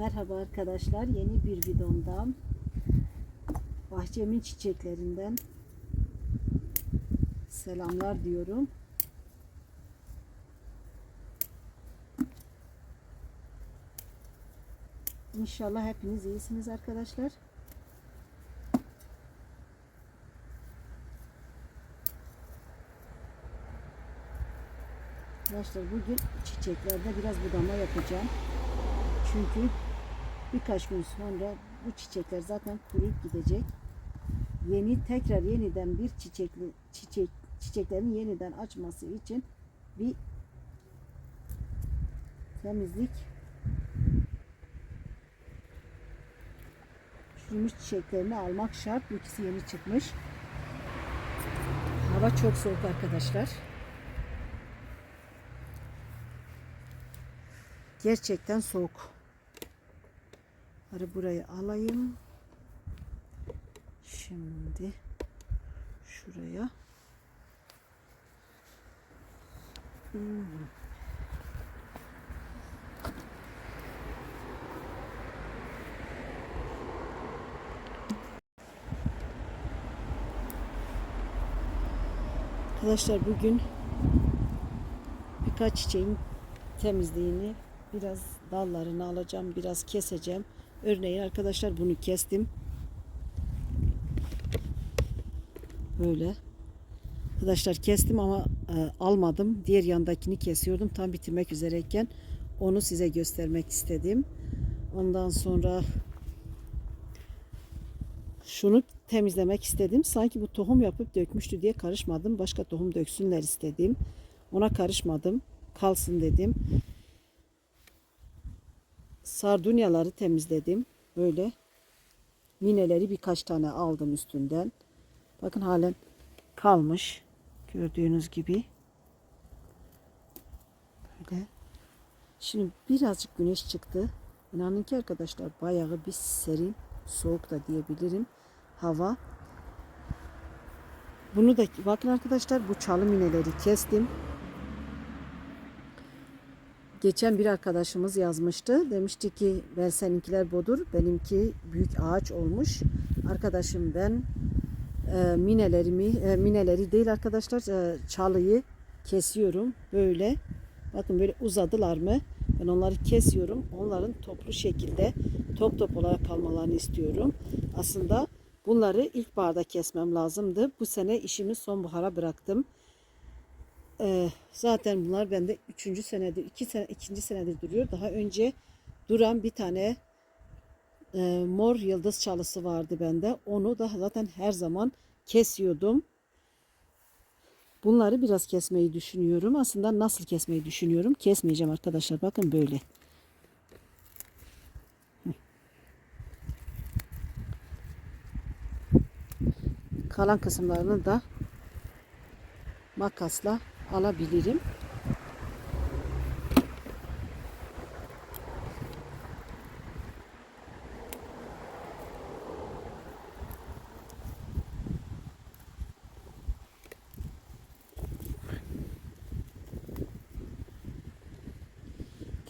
Merhaba arkadaşlar. Yeni bir videomdan bahçemin çiçeklerinden selamlar diyorum. İnşallah hepiniz iyisiniz arkadaşlar. Arkadaşlar bugün çiçeklerde biraz budama yapacağım. Çünkü birkaç gün sonra bu çiçekler zaten kuruyup gidecek. Yeni tekrar yeniden bir çiçekli çiçek çiçeklerin yeniden açması için bir temizlik çürümüş çiçeklerini almak şart. İkisi yeni çıkmış. Hava çok soğuk arkadaşlar. Gerçekten soğuk. Arı burayı alayım. Şimdi şuraya. Hmm. Arkadaşlar bugün birkaç çiçeğin temizliğini biraz dallarını alacağım, biraz keseceğim. Örneğin arkadaşlar bunu kestim. Böyle. Arkadaşlar kestim ama e, almadım. Diğer yandakini kesiyordum. Tam bitirmek üzereyken onu size göstermek istedim. Ondan sonra şunu temizlemek istedim. Sanki bu tohum yapıp dökmüştü diye karışmadım. Başka tohum döksünler istedim. Ona karışmadım. Kalsın dedim. Sardunyaları temizledim. Böyle mineleri birkaç tane aldım üstünden. Bakın halen kalmış. Gördüğünüz gibi. Böyle. Şimdi birazcık güneş çıktı. İnanın ki arkadaşlar bayağı bir serin, soğuk da diyebilirim hava. Bunu da bakın arkadaşlar bu çalı mineleri kestim. Geçen bir arkadaşımız yazmıştı. Demişti ki ben seninkiler bodur, benimki büyük ağaç olmuş. Arkadaşım ben e, minelerimi, e, mineleri değil arkadaşlar e, çalıyı kesiyorum böyle. Bakın böyle uzadılar mı? Ben onları kesiyorum. Onların toplu şekilde top top olarak kalmalarını istiyorum. Aslında bunları ilkbaharda kesmem lazımdı. Bu sene işimi sonbahara bıraktım. Ee, zaten bunlar bende üçüncü senedir, iki sene, ikinci senedir duruyor. Daha önce duran bir tane e, mor yıldız çalısı vardı bende. Onu da zaten her zaman kesiyordum. Bunları biraz kesmeyi düşünüyorum. Aslında nasıl kesmeyi düşünüyorum? Kesmeyeceğim arkadaşlar. Bakın böyle. Kalan kısımlarını da makasla alabilirim.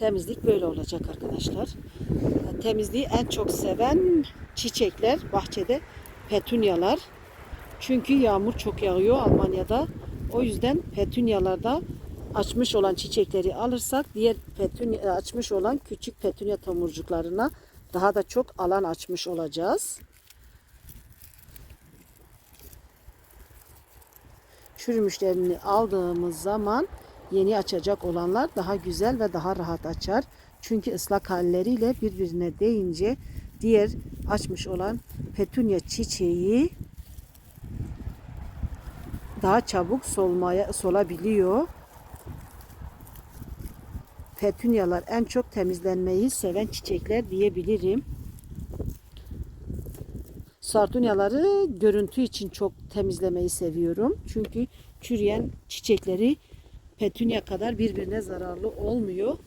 Temizlik böyle olacak arkadaşlar. Temizliği en çok seven çiçekler bahçede petunyalar. Çünkü yağmur çok yağıyor Almanya'da. O yüzden petunyalarda açmış olan çiçekleri alırsak diğer petunya açmış olan küçük petunya tomurcuklarına daha da çok alan açmış olacağız. Çürümüşlerini aldığımız zaman yeni açacak olanlar daha güzel ve daha rahat açar. Çünkü ıslak halleriyle birbirine değince diğer açmış olan petunya çiçeği daha çabuk solmaya solabiliyor. Petunyalar en çok temizlenmeyi seven çiçekler diyebilirim. Sardunyaları görüntü için çok temizlemeyi seviyorum. Çünkü çürüyen çiçekleri petunya kadar birbirine zararlı olmuyor.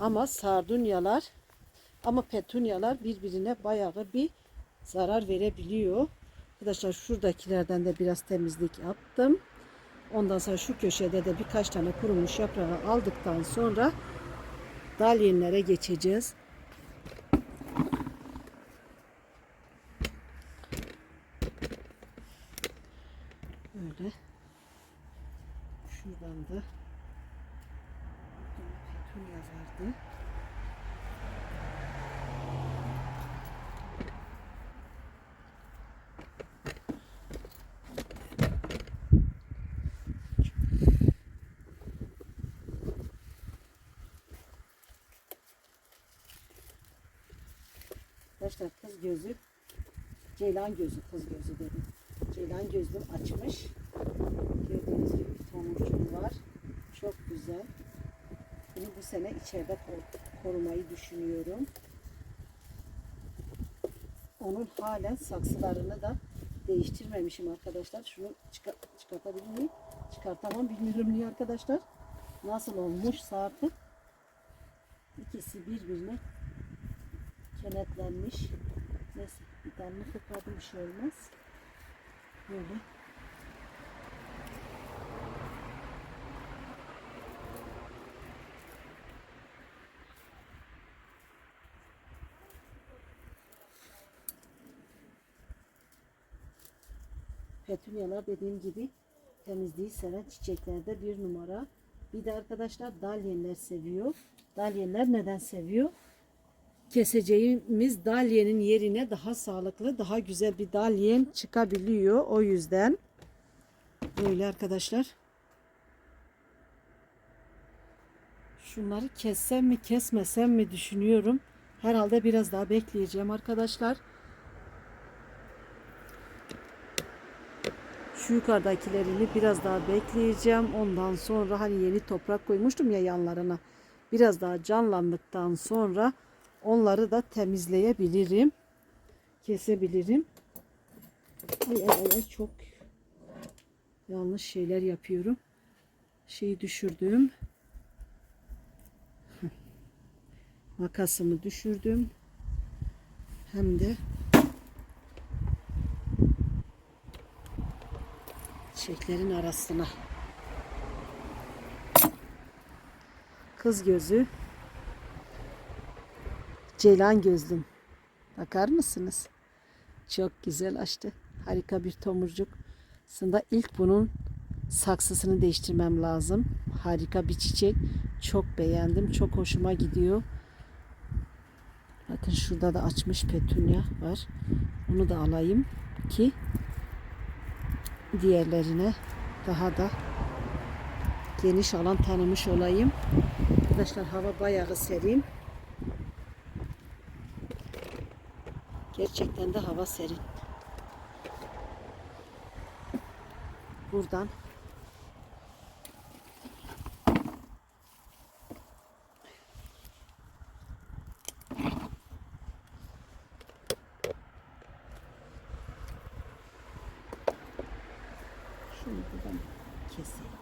Ama sardunyalar ama petunyalar birbirine bayağı bir zarar verebiliyor. Arkadaşlar şuradakilerden de biraz temizlik yaptım. Ondan sonra şu köşede de birkaç tane kurumuş yaprağı aldıktan sonra dalyinlere geçeceğiz. Böyle. Şuradan da petunia vardı. Arkadaşlar kız gözü, ceylan gözü, kız gözü dedim. Ceylan gözlüm açmış. Gördüğünüz gibi bir tomurcuğum var. Çok güzel. Bunu bu sene içeride kor- korumayı düşünüyorum. Onun halen saksılarını da değiştirmemişim arkadaşlar. Şunu çıkar çıkartabilir miyim? Çıkartamam bilmiyorum niye arkadaşlar. Nasıl olmuşsa artık ikisi birbirine kenetlenmiş. Neyse bir tane kopardı bir şey olmaz. Böyle. Petunyalar dediğim gibi temizliği seven çiçeklerde bir numara. Bir de arkadaşlar dalyenler seviyor. Dalyenler neden seviyor? Keseceğimiz dalyenin yerine daha sağlıklı, daha güzel bir dalyen çıkabiliyor. O yüzden böyle arkadaşlar. Şunları kessem mi kesmesem mi düşünüyorum. Herhalde biraz daha bekleyeceğim arkadaşlar. Şu yukarıdakilerini biraz daha bekleyeceğim. Ondan sonra hani yeni toprak koymuştum ya yanlarına. Biraz daha canlandıktan sonra onları da temizleyebilirim. Kesebilirim. Ay ay ay, çok yanlış şeyler yapıyorum. Şeyi düşürdüm. Makasımı düşürdüm. Hem de çiçeklerin arasına. Kız gözü. Ceylan gözlüm. Bakar mısınız? Çok güzel açtı. Harika bir tomurcuk. Aslında ilk bunun saksısını değiştirmem lazım. Harika bir çiçek. Çok beğendim. Çok hoşuma gidiyor. Bakın şurada da açmış petunya var. Onu da alayım ki diğerlerine daha da geniş alan tanımış olayım. Arkadaşlar hava bayağı serin. Gerçekten de hava serin. Buradan şunu buradan keseyim.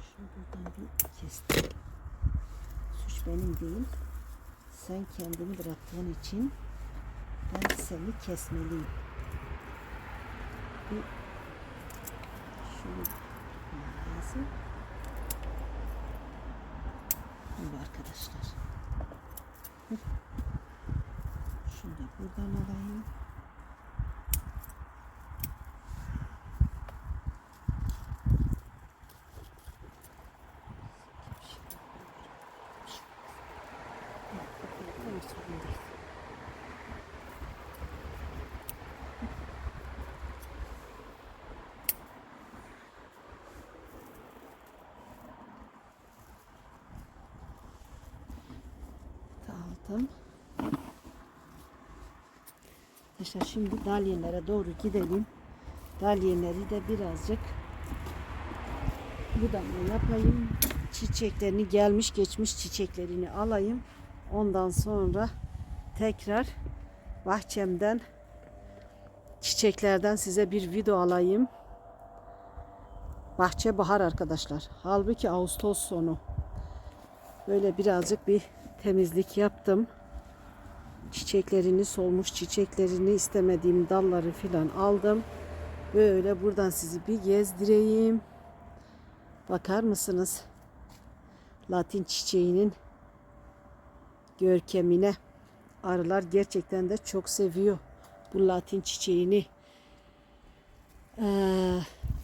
Şunu buradan bir kestim. Suç benim değil. Sen kendini bıraktığın için ben seni kesmeliyim. Bir şunu lazım. Bu arkadaşlar. Hı. Şunu da buradan alayım. Ama sorun değil. Aldım. Arkadaşlar şimdi dalyenlere doğru gidelim. Dalyenleri de birazcık budama yapayım. Çiçeklerini gelmiş geçmiş çiçeklerini alayım. Ondan sonra tekrar bahçemden çiçeklerden size bir video alayım. Bahçe bahar arkadaşlar. Halbuki Ağustos sonu. Böyle birazcık bir temizlik yaptım. Çiçeklerini, solmuş çiçeklerini istemediğim dalları filan aldım. Böyle buradan sizi bir gezdireyim. Bakar mısınız? Latin çiçeğinin görkemine arılar gerçekten de çok seviyor. bu latin çiçeğini. Ee,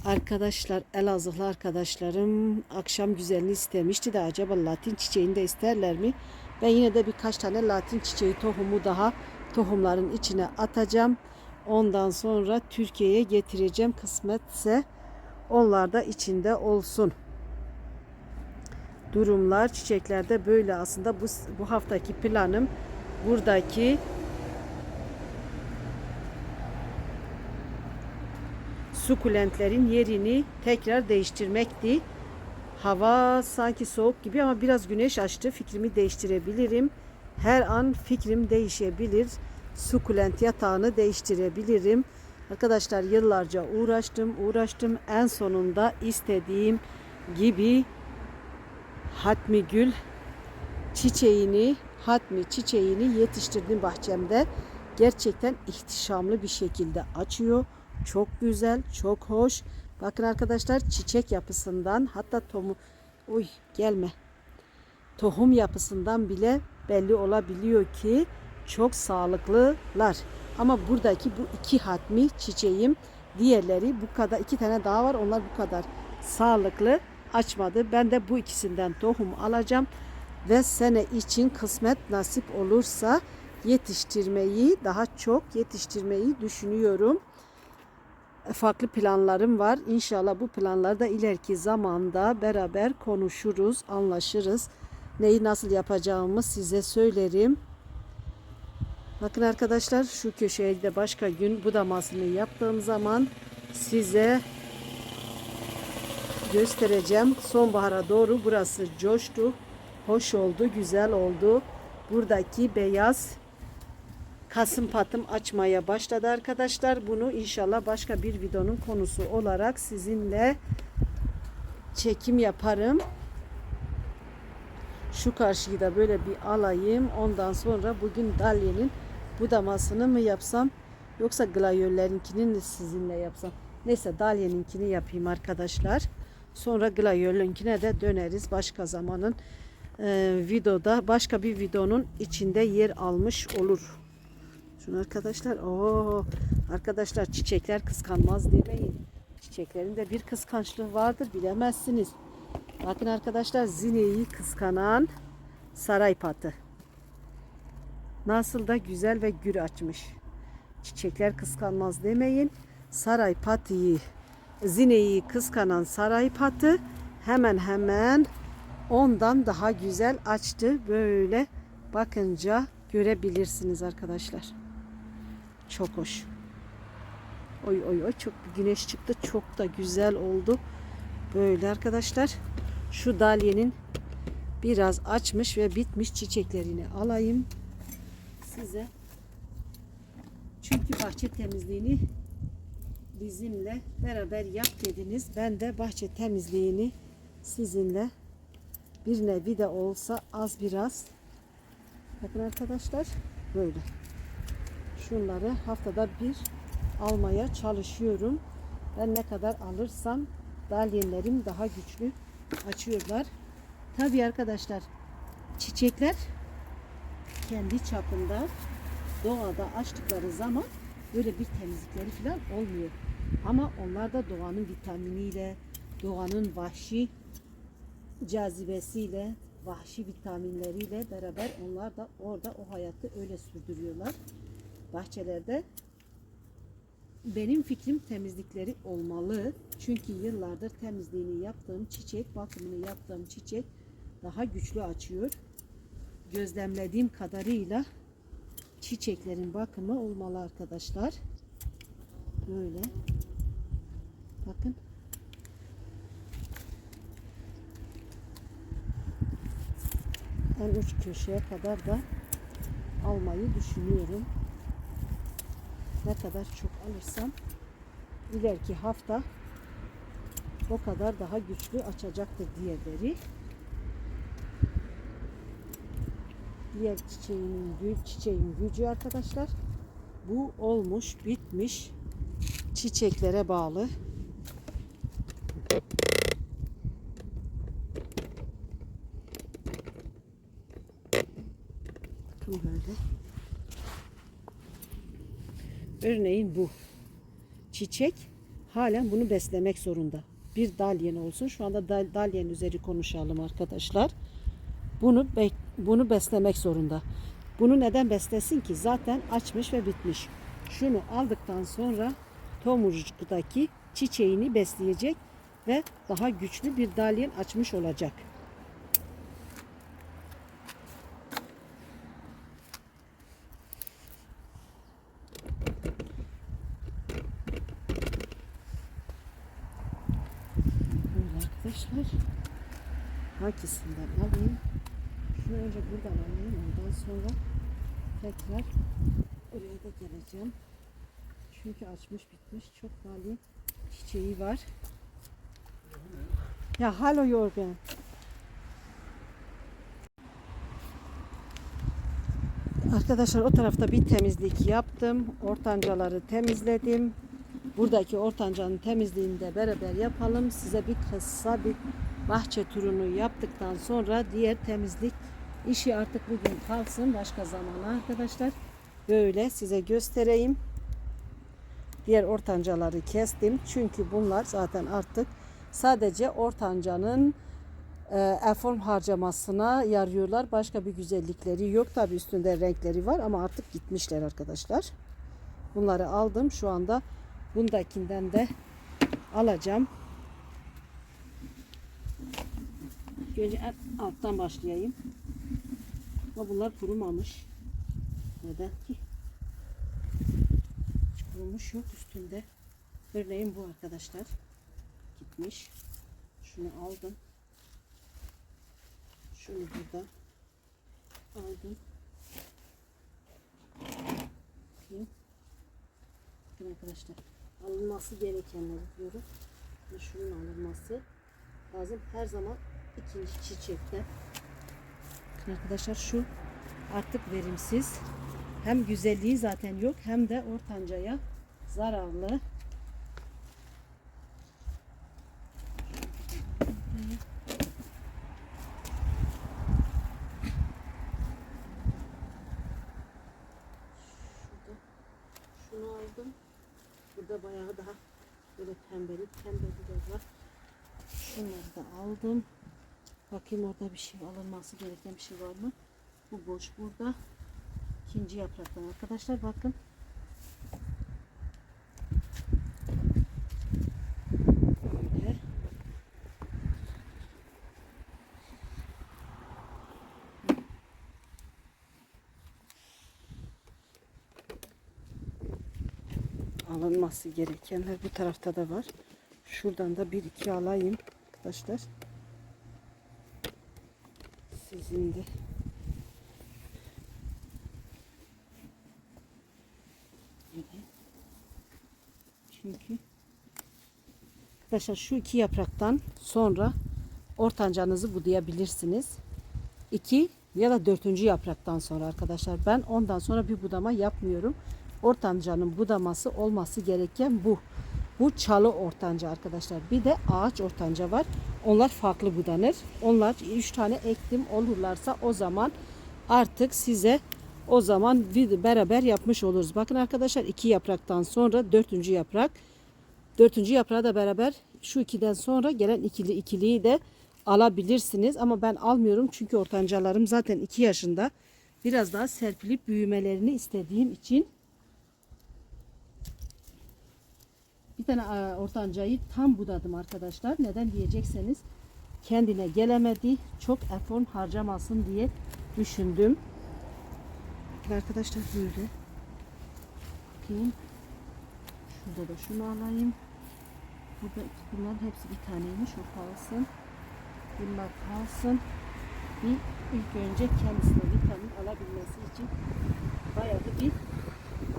arkadaşlar Elazığlı arkadaşlarım akşam güzelini istemişti de acaba latin çiçeğini de isterler mi? Ben yine de birkaç tane latin çiçeği tohumu daha tohumların içine atacağım. Ondan sonra Türkiye'ye getireceğim kısmetse onlar da içinde olsun. Durumlar çiçeklerde böyle aslında bu bu haftaki planım buradaki sukulentlerin yerini tekrar değiştirmekti. Hava sanki soğuk gibi ama biraz güneş açtı. Fikrimi değiştirebilirim. Her an fikrim değişebilir. Sukulent yatağını değiştirebilirim. Arkadaşlar yıllarca uğraştım, uğraştım. En sonunda istediğim gibi Hatmi Gül çiçeğini, Hatmi çiçeğini yetiştirdim bahçemde. Gerçekten ihtişamlı bir şekilde açıyor. Çok güzel, çok hoş. Bakın arkadaşlar çiçek yapısından hatta tomu uy gelme. Tohum yapısından bile belli olabiliyor ki çok sağlıklılar. Ama buradaki bu iki hatmi çiçeğim diğerleri bu kadar iki tane daha var onlar bu kadar sağlıklı açmadı. Ben de bu ikisinden tohum alacağım ve sene için kısmet nasip olursa yetiştirmeyi daha çok yetiştirmeyi düşünüyorum. Farklı planlarım var. İnşallah bu planları da ileriki zamanda beraber konuşuruz, anlaşırız. Neyi nasıl yapacağımı size söylerim. Bakın arkadaşlar şu köşeye de başka gün budamasını yaptığım zaman size göstereceğim. Sonbahara doğru burası coştu. Hoş oldu, güzel oldu. Buradaki beyaz kasım patım açmaya başladı arkadaşlar. Bunu inşallah başka bir videonun konusu olarak sizinle çekim yaparım. Şu karşıyı da böyle bir alayım. Ondan sonra bugün dalyenin budamasını mı yapsam yoksa glayollerinkini sizinle yapsam? Neyse dalyeninkini yapayım arkadaşlar. Sonra glayolünkine de döneriz başka zamanın e, videoda başka bir videonun içinde yer almış olur. Şunu arkadaşlar o arkadaşlar çiçekler kıskanmaz demeyin. Çiçeklerin de bir kıskançlığı vardır bilemezsiniz. Bakın arkadaşlar zineyi kıskanan saray patı. Nasıl da güzel ve gür açmış. Çiçekler kıskanmaz demeyin. Saray patiyi, zineyi kıskanan saray patı hemen hemen ondan daha güzel açtı. Böyle bakınca görebilirsiniz arkadaşlar. Çok hoş. Oy oy oy çok güneş çıktı. Çok da güzel oldu. Böyle arkadaşlar. Şu dalyenin biraz açmış ve bitmiş çiçeklerini alayım size. Çünkü bahçe temizliğini bizimle beraber yap dediniz. Ben de bahçe temizliğini sizinle bir nevi de olsa az biraz bakın arkadaşlar böyle şunları haftada bir almaya çalışıyorum. Ben ne kadar alırsam dalyenlerim daha güçlü açıyorlar. Tabii arkadaşlar çiçekler kendi çapında doğada açtıkları zaman böyle bir temizlikleri falan olmuyor. Ama onlar da doğanın vitaminiyle, doğanın vahşi cazibesiyle, vahşi vitaminleriyle beraber onlar da orada o hayatı öyle sürdürüyorlar. Bahçelerde benim fikrim temizlikleri olmalı. Çünkü yıllardır temizliğini yaptığım çiçek, bakımını yaptığım çiçek daha güçlü açıyor. Gözlemlediğim kadarıyla çiçeklerin bakımı olmalı arkadaşlar. Böyle. Bakın. En uç köşeye kadar da almayı düşünüyorum. Ne kadar çok alırsam ileriki hafta o kadar daha güçlü açacaktır diğerleri. Diğer çiçeğin, gül, çiçeğin gücü arkadaşlar. Bu olmuş, bitmiş çiçeklere bağlı. Bakın böyle. Örneğin bu. Çiçek halen bunu beslemek zorunda. Bir dalyen olsun. Şu anda dal, dalyen üzeri konuşalım arkadaşlar. Bunu be- bunu beslemek zorunda. Bunu neden beslesin ki? Zaten açmış ve bitmiş. Şunu aldıktan sonra tomurcuktaki çiçeğini besleyecek ve daha güçlü bir dalyen açmış olacak. Böyle arkadaşlar. Hangisinden alayım? Şunu önce buradan alayım. Ondan sonra tekrar oraya da geleceğim. Çünkü açmış bitmiş. Çok bali çiçeği var. Ya hallo Jorgen. Arkadaşlar o tarafta bir temizlik yaptım. Ortancaları temizledim. Buradaki ortancanın temizliğini de beraber yapalım. Size bir kısa bir bahçe turunu yaptıktan sonra diğer temizlik işi artık bugün kalsın başka zamana arkadaşlar. Böyle size göstereyim. Diğer ortancaları kestim. Çünkü bunlar zaten artık sadece ortancanın eform harcamasına yarıyorlar. Başka bir güzellikleri yok. Tabi üstünde renkleri var ama artık gitmişler arkadaşlar. Bunları aldım. Şu anda bundakinden de alacağım. Önce alttan başlayayım. Ama bunlar kurumamış. Neden ki? Kurumuş yok üstünde. Örneğin bu arkadaşlar. Gitmiş. Şunu aldım. Şunu burada aldım. Bakayım. Bakın arkadaşlar. Alınması gerekenleri diyorum. Şunun alınması lazım. Her zaman ikinci çiçekte. Bakın arkadaşlar şu artık verimsiz. Hem güzelliği zaten yok hem de ortancaya zararlı. Şunu aldım. Burada bayağı daha böyle pembelik pembeli de var. Şunları da aldım. Bakayım orada bir şey alınması gereken bir şey var mı? Bu boş burada. İkinci yapraktan arkadaşlar bakın. Böyle. alınması gerekenler bu tarafta da var. Şuradan da bir iki alayım arkadaşlar. Evet. Çünkü arkadaşlar şu iki yapraktan sonra ortancanızı budayabilirsiniz. İki ya da dördüncü yapraktan sonra arkadaşlar ben ondan sonra bir budama yapmıyorum. Ortancanın budaması olması gereken bu. Bu çalı ortanca arkadaşlar. Bir de ağaç ortanca var. Onlar farklı budanır. Onlar 3 tane ektim olurlarsa o zaman artık size o zaman beraber yapmış oluruz. Bakın arkadaşlar iki yapraktan sonra dördüncü yaprak. Dördüncü yaprağı da beraber şu ikiden sonra gelen ikili ikiliyi de alabilirsiniz. Ama ben almıyorum çünkü ortancalarım zaten 2 yaşında. Biraz daha serpilip büyümelerini istediğim için bir tane e, ortancayı tam budadım arkadaşlar. Neden diyecekseniz kendine gelemedi. Çok efor harcamasın diye düşündüm. Bakın arkadaşlar böyle. Bakayım. Şurada da şunu alayım. Burada bunların hepsi bir taneymiş. O kalsın. Bunlar kalsın. Bir ilk önce kendisine vitamin alabilmesi için bayağı bir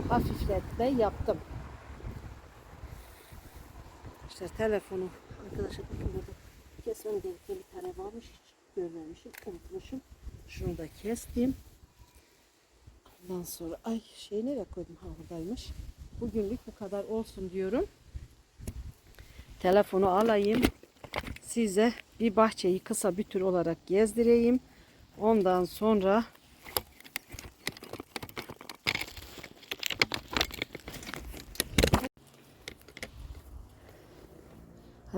hafifletme yaptım. İşte telefonu arkadaşlar bakın burada kesmem gereken bir tane varmış. Hiç görmemişim. Unutmuşum. Şunu da kestim. Ondan sonra ay şey nereye koydum? Ha buradaymış. Bugünlük bu kadar olsun diyorum. Telefonu alayım. Size bir bahçeyi kısa bir tür olarak gezdireyim. Ondan sonra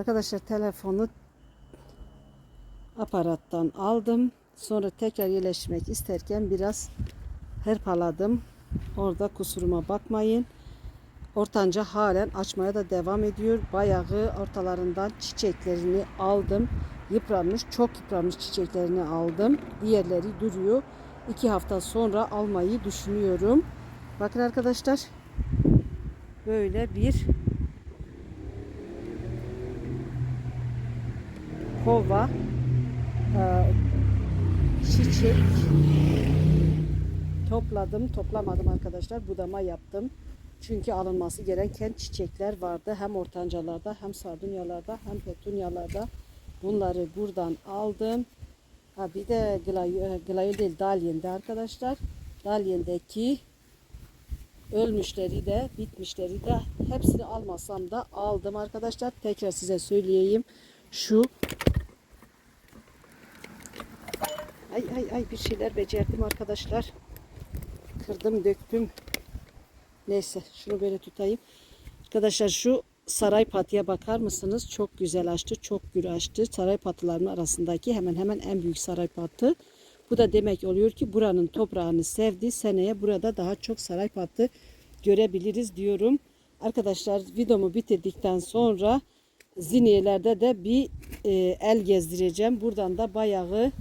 Arkadaşlar telefonu aparattan aldım. Sonra tekrar yerleştirmek isterken biraz hırpaladım. Orada kusuruma bakmayın. Ortanca halen açmaya da devam ediyor. Bayağı ortalarından çiçeklerini aldım. Yıpranmış, çok yıpranmış çiçeklerini aldım. Diğerleri duruyor. İki hafta sonra almayı düşünüyorum. Bakın arkadaşlar. Böyle bir kova e, çiçek topladım. Toplamadım arkadaşlar. Budama yaptım. Çünkü alınması gereken çiçekler vardı. Hem ortancalarda hem sardunyalarda hem petunyalarda. Bunları buradan aldım. Ha bir de glayol, glayol değil dalyen'de arkadaşlar. Dalyen'deki ölmüşleri de bitmişleri de hepsini almasam da aldım arkadaşlar. Tekrar size söyleyeyim. Şu Ay ay ay bir şeyler becerdim arkadaşlar. Kırdım döktüm. Neyse şunu böyle tutayım. Arkadaşlar şu saray patıya bakar mısınız? Çok güzel açtı. Çok gür açtı. Saray patılarının arasındaki hemen hemen en büyük saray patı. Bu da demek oluyor ki buranın toprağını sevdi. Seneye burada daha çok saray patı görebiliriz diyorum. Arkadaşlar videomu bitirdikten sonra ziniyelerde de bir e, el gezdireceğim. Buradan da bayağı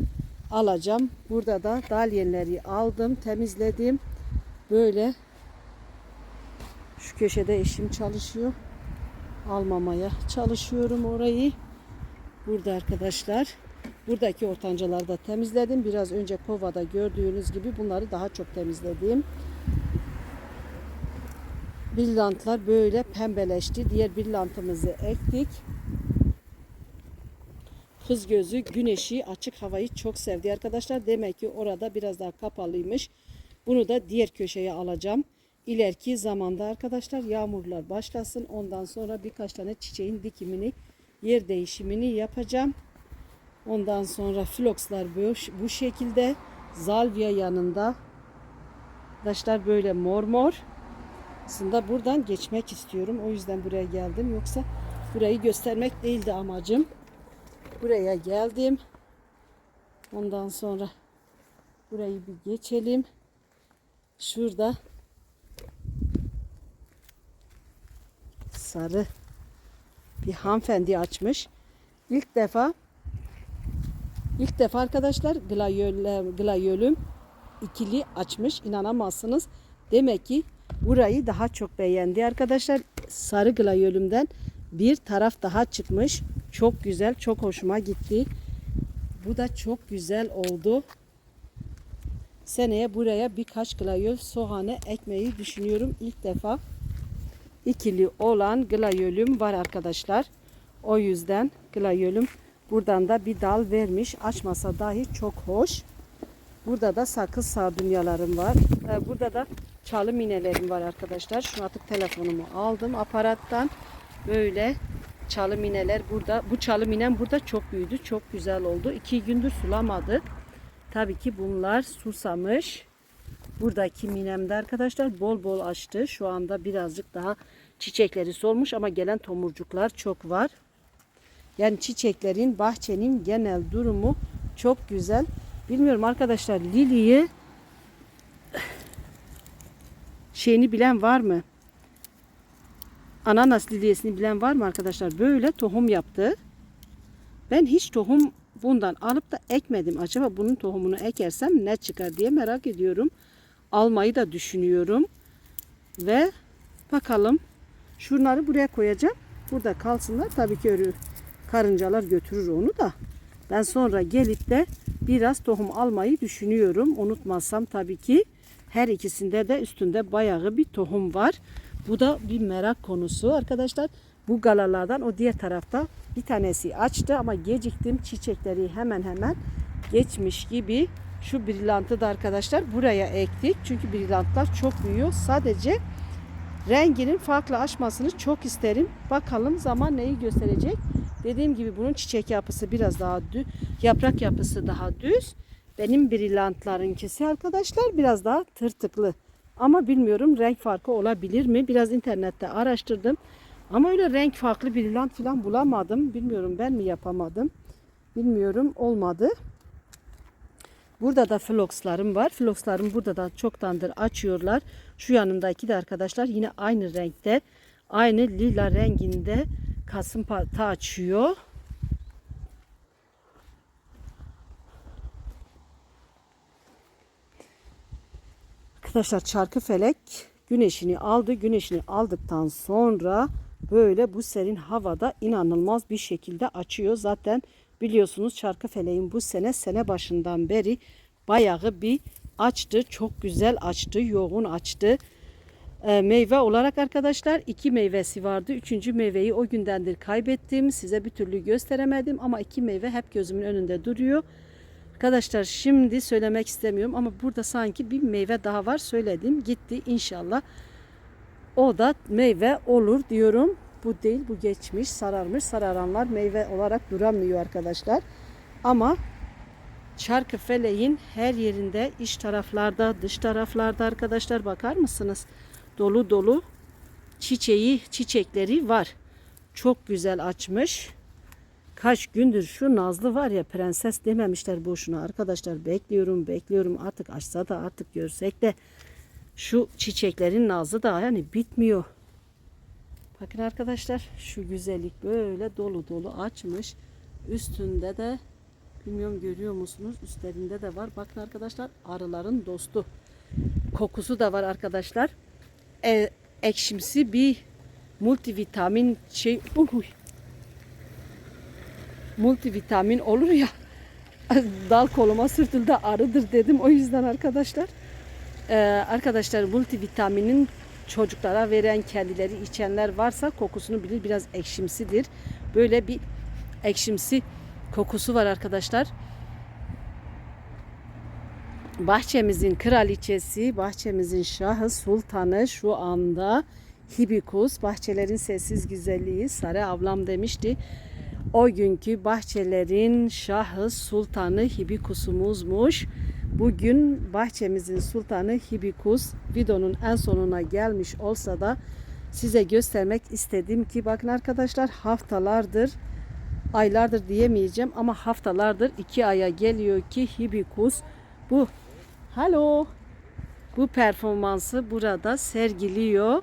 alacağım. Burada da dalyenleri aldım, temizledim. Böyle şu köşede eşim çalışıyor. Almamaya çalışıyorum orayı. Burada arkadaşlar. Buradaki ortancaları da temizledim. Biraz önce kovada gördüğünüz gibi bunları daha çok temizledim. Billantlar böyle pembeleşti. Diğer billantımızı ektik. Kız gözü güneşi açık havayı çok sevdi arkadaşlar. Demek ki orada biraz daha kapalıymış. Bunu da diğer köşeye alacağım. İleriki zamanda arkadaşlar yağmurlar başlasın. Ondan sonra birkaç tane çiçeğin dikimini, yer değişimini yapacağım. Ondan sonra flokslar bu, şekilde. Zalvia yanında. Arkadaşlar böyle mor mor. Aslında buradan geçmek istiyorum. O yüzden buraya geldim. Yoksa burayı göstermek değildi amacım. Buraya geldim. Ondan sonra burayı bir geçelim. Şurada sarı bir hanımefendi açmış. İlk defa ilk defa arkadaşlar glayol, glayolüm ikili açmış. İnanamazsınız. Demek ki burayı daha çok beğendi arkadaşlar. Sarı glayolümden bir taraf daha çıkmış. Çok güzel, çok hoşuma gitti. Bu da çok güzel oldu. Seneye buraya birkaç glayol soğanı ekmeyi düşünüyorum. İlk defa ikili olan glayolüm var arkadaşlar. O yüzden glayolüm buradan da bir dal vermiş. Açmasa dahi çok hoş. Burada da sakız sardunyalarım var. Ee, Burada da çalı minelerim var arkadaşlar. Şu artık telefonumu aldım aparattan. Böyle çalı mineler burada. Bu çalı minem burada çok büyüdü. Çok güzel oldu. İki gündür sulamadık. Tabii ki bunlar susamış. Buradaki minemde arkadaşlar bol bol açtı. Şu anda birazcık daha çiçekleri solmuş ama gelen tomurcuklar çok var. Yani çiçeklerin, bahçenin genel durumu çok güzel. Bilmiyorum arkadaşlar liliyi şeyini bilen var mı? Ananas lilyesini bilen var mı arkadaşlar? Böyle tohum yaptı. Ben hiç tohum bundan alıp da ekmedim. Acaba bunun tohumunu ekersem ne çıkar diye merak ediyorum. Almayı da düşünüyorum. Ve bakalım şunları buraya koyacağım. Burada kalsınlar. Tabii ki örü karıncalar götürür onu da. Ben sonra gelip de biraz tohum almayı düşünüyorum. Unutmazsam tabii ki her ikisinde de üstünde bayağı bir tohum var. Bu da bir merak konusu arkadaşlar. Bu galalardan o diğer tarafta bir tanesi açtı ama geciktim. Çiçekleri hemen hemen geçmiş gibi. Şu brillantı da arkadaşlar buraya ektik. Çünkü brillantlar çok büyüyor. Sadece renginin farklı açmasını çok isterim. Bakalım zaman neyi gösterecek. Dediğim gibi bunun çiçek yapısı biraz daha düz, yaprak yapısı daha düz. Benim brillantlarınkisi arkadaşlar biraz daha tırtıklı. Ama bilmiyorum renk farkı olabilir mi? Biraz internette araştırdım. Ama öyle renk farklı bir ilan falan bulamadım. Bilmiyorum ben mi yapamadım. Bilmiyorum olmadı. Burada da flokslarım var. Flokslarım burada da çoktandır açıyorlar. Şu yanındaki de arkadaşlar yine aynı renkte. Aynı lila renginde kasım parti açıyor. Arkadaşlar çarkı felek güneşini aldı. Güneşini aldıktan sonra böyle bu serin havada inanılmaz bir şekilde açıyor. Zaten biliyorsunuz çarkı feleğin bu sene sene başından beri bayağı bir açtı. Çok güzel açtı. Yoğun açtı. Ee, meyve olarak arkadaşlar iki meyvesi vardı. Üçüncü meyveyi o gündendir kaybettim. Size bir türlü gösteremedim ama iki meyve hep gözümün önünde duruyor. Arkadaşlar şimdi söylemek istemiyorum ama burada sanki bir meyve daha var. Söyledim gitti inşallah. O da meyve olur diyorum. Bu değil bu geçmiş sararmış. Sararanlar meyve olarak duramıyor arkadaşlar. Ama çarkı feleğin her yerinde iç taraflarda dış taraflarda arkadaşlar bakar mısınız? Dolu dolu çiçeği çiçekleri var. Çok güzel açmış. Kaç gündür şu Nazlı var ya prenses dememişler boşuna arkadaşlar bekliyorum bekliyorum artık açsa da artık görsek de şu çiçeklerin nazı da yani bitmiyor. Bakın arkadaşlar şu güzellik böyle dolu dolu açmış. Üstünde de bilmiyorum görüyor musunuz? Üstlerinde de var. Bakın arkadaşlar arıların dostu. Kokusu da var arkadaşlar. E, ekşimsi bir multivitamin şey. Uy, multivitamin olur ya. Dal koluma sırtılda arıdır dedim. O yüzden arkadaşlar. Ee, arkadaşlar multivitaminin çocuklara veren kendileri içenler varsa kokusunu bilir. Biraz ekşimsidir. Böyle bir ekşimsi kokusu var arkadaşlar. Bahçemizin kraliçesi, bahçemizin şahı, sultanı şu anda Hibikus. Bahçelerin sessiz güzelliği. Sare ablam demişti. O günkü bahçelerin şahı, sultanı Hibikus'umuzmuş. Bugün bahçemizin sultanı Hibikus videonun en sonuna gelmiş olsa da size göstermek istedim ki bakın arkadaşlar haftalardır aylardır diyemeyeceğim ama haftalardır iki aya geliyor ki Hibikus bu halo bu performansı burada sergiliyor.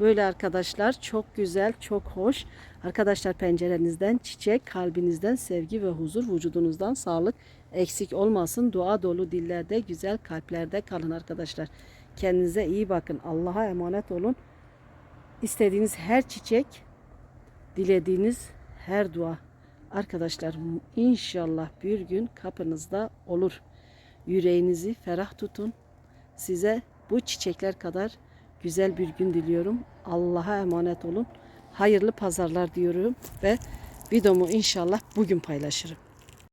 Böyle arkadaşlar çok güzel, çok hoş. Arkadaşlar pencerenizden çiçek, kalbinizden sevgi ve huzur, vücudunuzdan sağlık eksik olmasın. Dua dolu dillerde, güzel kalplerde kalın arkadaşlar. Kendinize iyi bakın. Allah'a emanet olun. İstediğiniz her çiçek, dilediğiniz her dua. Arkadaşlar inşallah bir gün kapınızda olur. Yüreğinizi ferah tutun. Size bu çiçekler kadar güzel bir gün diliyorum. Allah'a emanet olun. Hayırlı pazarlar diyorum ve videomu inşallah bugün paylaşırım.